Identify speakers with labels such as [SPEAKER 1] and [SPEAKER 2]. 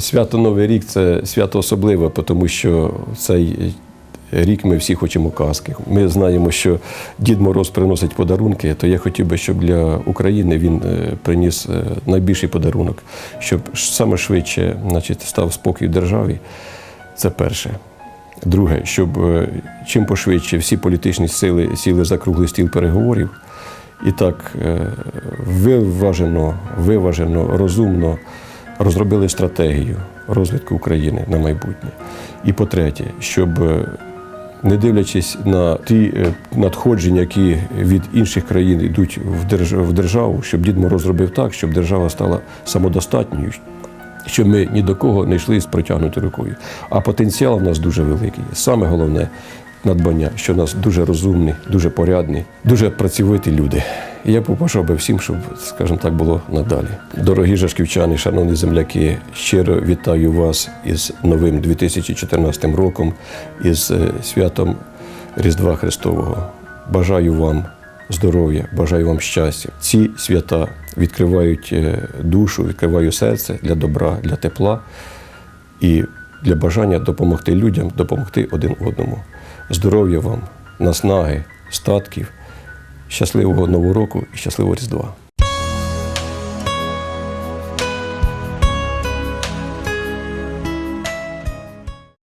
[SPEAKER 1] Свято Новий рік це свято особливе, тому що цей рік ми всі хочемо казки. Ми знаємо, що Дід Мороз приносить подарунки, то я хотів би, щоб для України він е, приніс е, найбільший подарунок, щоб саме швидше значить, став спокій в державі. Це перше. Друге, щоб е, чим пошвидше всі політичні сили сіли за круглий стіл переговорів і так виважено, виважено, розумно розробили стратегію розвитку України на майбутнє. І по-третє, щоб е, не дивлячись на ті е, надходження, які від інших країн йдуть в держ- в державу, щоб Дід Мороз зробив так, щоб держава стала самодостатньою, щоб ми ні до кого не йшли з протягнутою рукою. А потенціал у нас дуже великий. Саме головне надбання, що у нас дуже розумні, дуже порядні, дуже працьовиті люди. Я побажав всім, щоб, скажімо так, було надалі. Дорогі жашківчани, шановні земляки, щиро вітаю вас із новим 2014 роком, із е, святом Різдва Христового. Бажаю вам здоров'я, бажаю вам щастя. Ці свята відкривають е, душу, відкривають серце для добра, для тепла і для бажання допомогти людям, допомогти один одному. Здоров'я вам, наснаги, статків, щасливого нового року і щасливого Різдва.